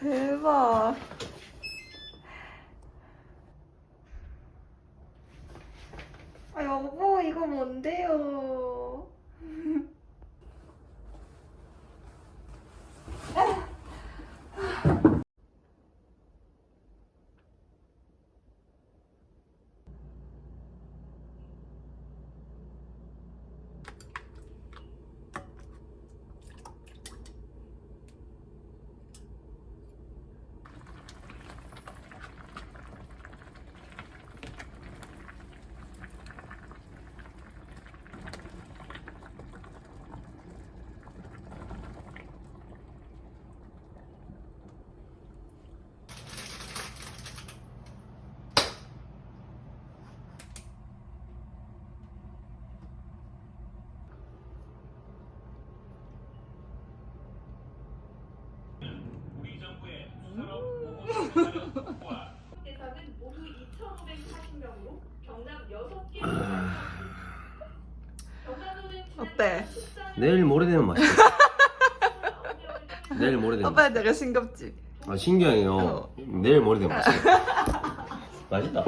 대박. 아, 여보, 이거 뭔데요? 대상은 모두 2,540명으로 경남 6개 경남도는 어때? 내일 모레 되면 맛있어. 내일 모레 되면. 아빠 내가 싱겁지? 아 신기해요. 어. 내일 모레 되면 맛있어. 맛있다.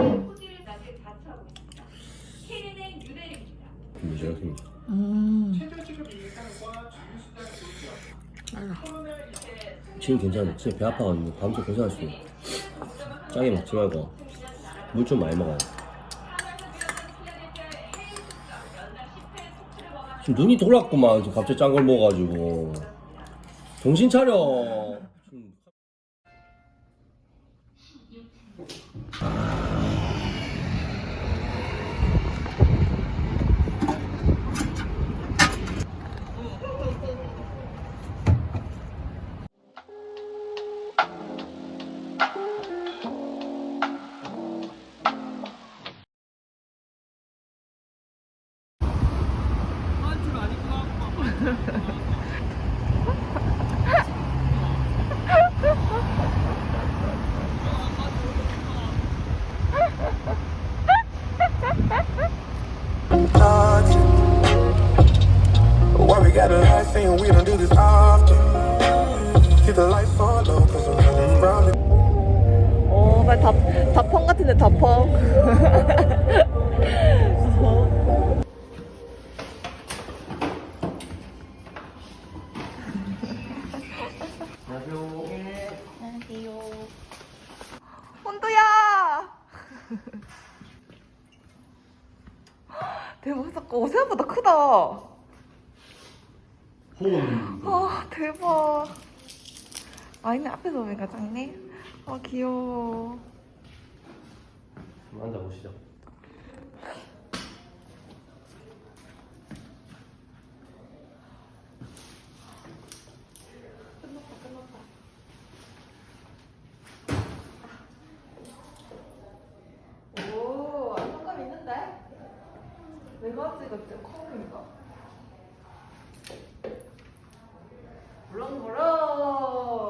근데 저렇게 음. 지금 괜찮아. 진짜 배 아파가지고 밤새 고생할 수 있어. 짜게 먹지 말고 물 좀 많이 먹어요. 지금 눈이 돌았구만. 갑자기 짠 걸 먹어가지고 정신 차려. 어, 나 다, 다펑 같은데, 다펑. 안녕하세요. 혼두야! 대박, 잠깐, 어, 생각보다 크다. 홈. 아, 대박. 아이는 앞에서 보니까 작네. 아, 귀여워. 앉아 보시죠. 오, 성감 있는데? 내가 찍었지, 컴인가? 물렁물렁.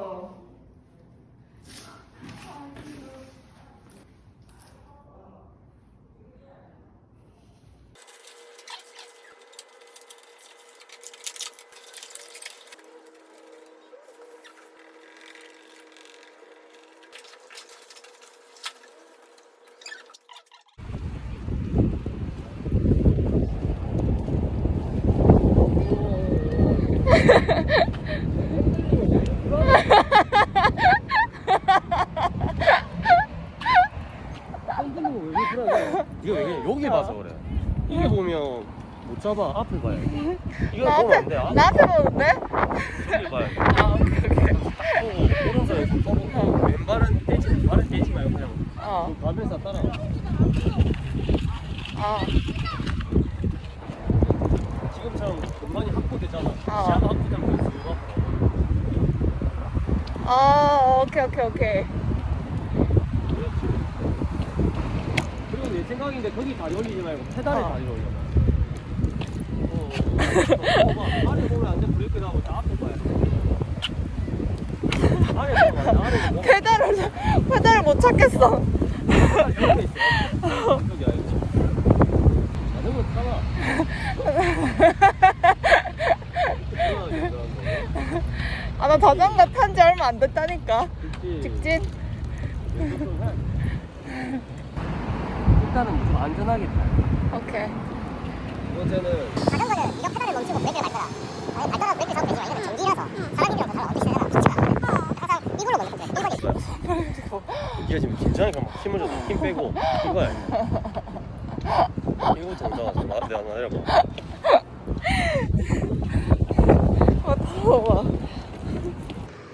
이거 왜 그래? 여기 봐서 그래. 이게 보면 못 잡아. 앞을 봐야 돼. 이거 나 보면 안 돼. 앞, 나 앞에 보는데? 여기 봐야 돼. 아, 오케이, 오케이. 보고 오른손에 좀 떠보고 왼발은 떼지, 발은 떼지 말고 그냥 어, 가면서 따라. 어, 지금처럼 공간이 확보되잖아. 어. 시야가 확보되면 그쭉 앞으로. 어, 오케이, 오케이, 오케이. 그렇지. 내 생각인데 거기 다리 올리지 말고 페달에 어. 다리 올려. 페달을 페달을 못 찾겠어. 아 나 자전거 탄 지 얼마 안 됐다니까. 직진. 일단은 좀 안전하게 타요. 오케이. 두 번째는 자전거는 네가 페달을 멈추고 브레이크를 밟거나 아니 밟다가 브레이크 잡으면 되지만 이거는 전기라서 사람 잘 어디 시대나 좋지가 않아 항상 이걸로 먼저 돼 이거지 네가 지금 긴장하니까 막 힘을 줘서 힘 빼고 이거야. 이거. 정답 나 내가 내려봐. 아 더워.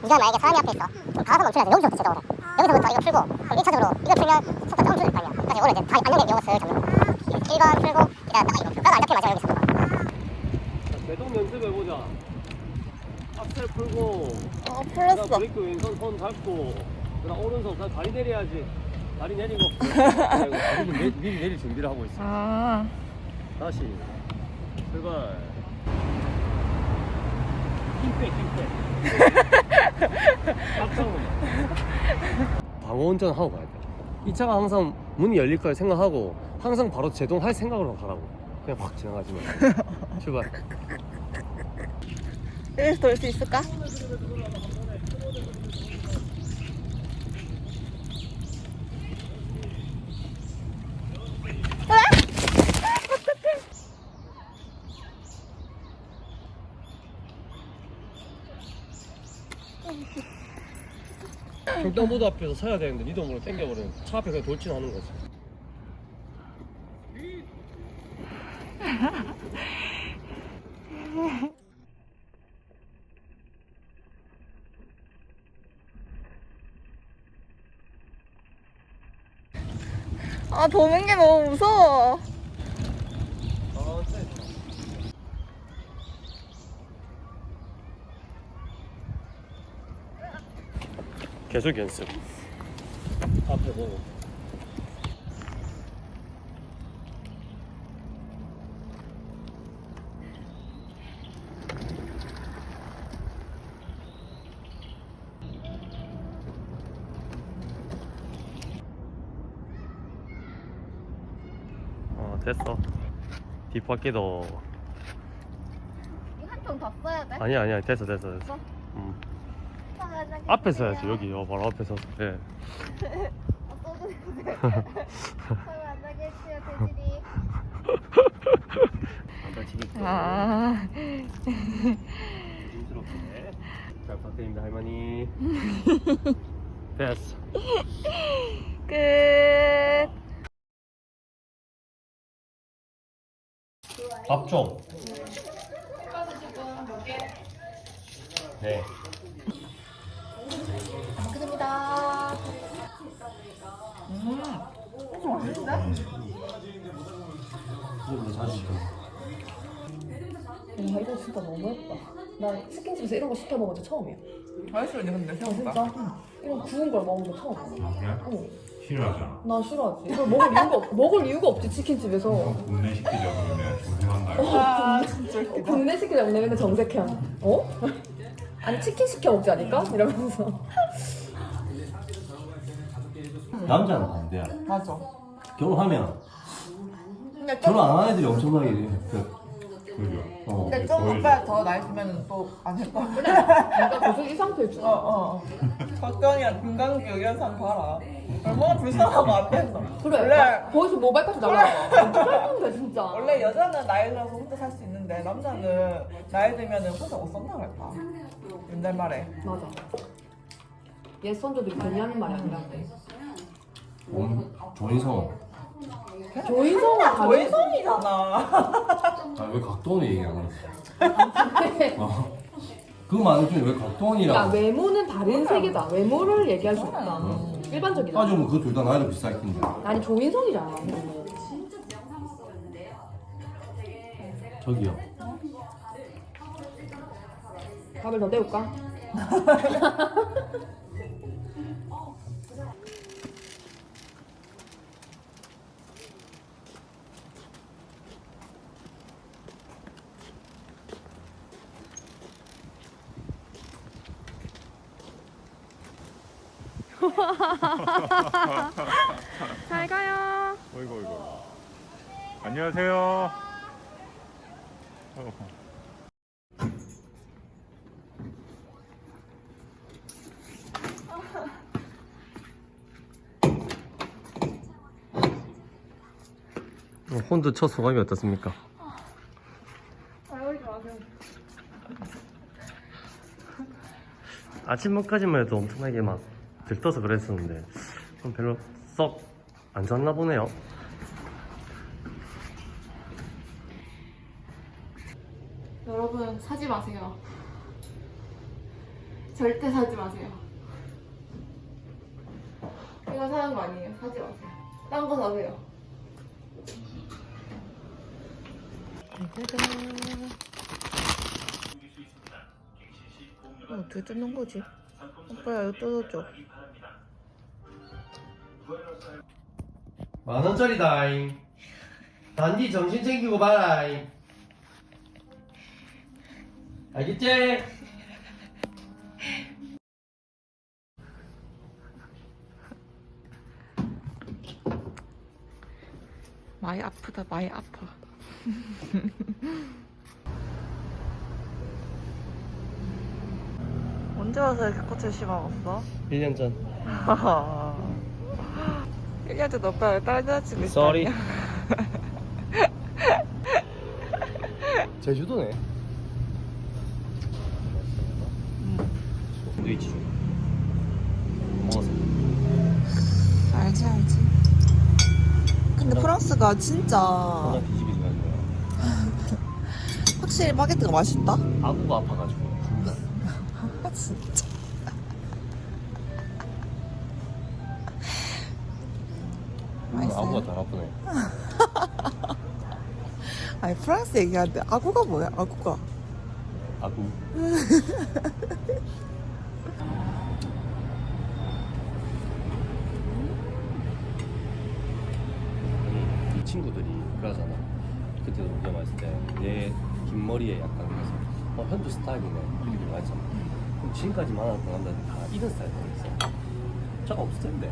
네가 만약에 사람이 앞에 있어. 그럼 가서 멈춰야 돼. 여기서부터 제동을 해 여기서부터 이거 풀고 그럼 1차적으로 이거 풀면 속도 조금 줄일 거 아니야. 그래서 이거를 이제 다리 안정된 영어 쓱 잡는 거야 1번 풀고 이따가 딱 이거 풀고 잡히면 마지막에 여기서 제동 연습해보자. 앞셀 풀고 어 그다음 풀었어. 브레이크 왼손 손 잡고 그다음 오른손 그다음 다리 내려야지. 다리 내리고 내, 미리 내릴 준비를 하고 있어. 아. 다시 출발. 힘빼 힘빼. 방어 운전 하고 가야 돼. 이 차가 항상 문이 열릴 걸 생각하고 항상 바로 제동할 생각으로 가라고. 그냥 확 지나가지 마. 출발. 여기서 돌 수 있을까? 횡단보도 앞에서 서야 되는데 니도 모르게 땡겨버리면 차 앞에 그냥 돌진하는 거지. 아 도는 게 너무 무서워. 계속 연습. 앞에 보고. 됐어. 뒷바퀴도 한통 다 써야 돼? 아니야 아니야 됐어 됐어 됐어. 음. 앞에 서야지 여기 어, 바로 앞에 서서 예. 안 다치겠고 아. 조심스럽게 잘 부탁드립니다 할머니 됐어 끝. 밥좀 네 감사합니다. 야 이거 진짜 너무 예쁘다. 나 치킨집에서 이런 거 시켜 먹은 게 처음이야. 맛있어 근데 아 생각보다 진짜? 이런 구운 걸 먹은 게 처음. 아 그래? 어. 싫어하잖아. 나 싫어하지. 이걸 먹을 이유가 없, 먹을 이유가 없지 치킨집에서. 국내 시키자 그러면 고생한다. 아 진짜 어, 웃기다 국내 시키자 내면 정색형. 어? 아니 치킨 시켜 먹지 않을까? 이러면서. 남자는 반대야. 맞아 결혼하면 근데 좀 결혼 안 하는 애들이 엄청나게 그, 그죠? 어. 근데 좀 오빠 더 나이 들면 또 안 할까 내가 계속 이 상태일 줄 알아. 어어 김강규 이런 사람 봐라 얼마나 불쌍하고 안 됐어 그래. 원래 나 거기서 모발까지 날라가. 어떻게 할 건데 진짜. 원래 여자는 나이 들어서 혼자 살 수 있는데 남자는 나이 들면 혼자 못 산다 그랬다 옛날 말에 맞아. 옛 선조들이 괜히 하는 말이 아니라. 몸 조인성. 조인성은 다른. 외성이잖아 아왜 각도원 얘기하는 거야? 어. 그 말은 좀왜 그러니까 각도원이라고? 외모는 다른 세계다. 외모를 얘기할 수 없다. 일반적이다. 따지면 그둘다 나이도 비슷할 텐데. 아니 조인성이잖아. 저기요. 밥을 더 때울까? 잘 가요. 어이구 어이구. 안녕하세요. 혼자 첫 소감이 어떻습니까? 아침까지만 해도 엄청나게 막 들떠서 그랬었는데 그럼 별로 썩 안 좋았나 보네요. 여러분 사지 마세요. 절대 사지 마세요. 이거 사는 거 아니에요. 사지 마세요. 딴 거 사세요. 어떻게 뜯는 거지? 오빠야 이거 뜯어줘. 만 원짜리다잉. 단디 정신 챙기고 봐라잉. 알겠지? 많이 아프다 많이 아파. 언제 와서 이렇게 꽃을 심어봤어? 1년 전. 1년 전 오빠를 딸 여자친구 있어. Sorry. 제주도네. 샌드위치 중. 먹었어. 알지 알지. 근데 프랑스가 진짜 뒤집이지 말고. 확실히 바게트가 맛있다. 아구가 아파가지고. 아, 진짜. 아구가 더 아프네. 아니 프랑스 얘기하는데 아구가 뭐야? 아구가. 아구. 이 친구들이 그러잖아. 그때도 우리가 봤을 때 내 긴 머리에 약간 그래서 어 현주 스타일이네 이렇게 말했잖아. 그럼 지금까지 만났던 남자들 다 이런 스타일이었어. 저가 없을 텐데.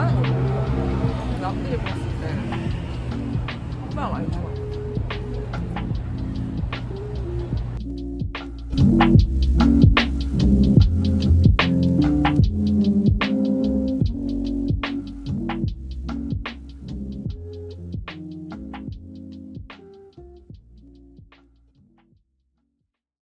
나는 모르겠어. 남들이 봤을 때 오빠가 많이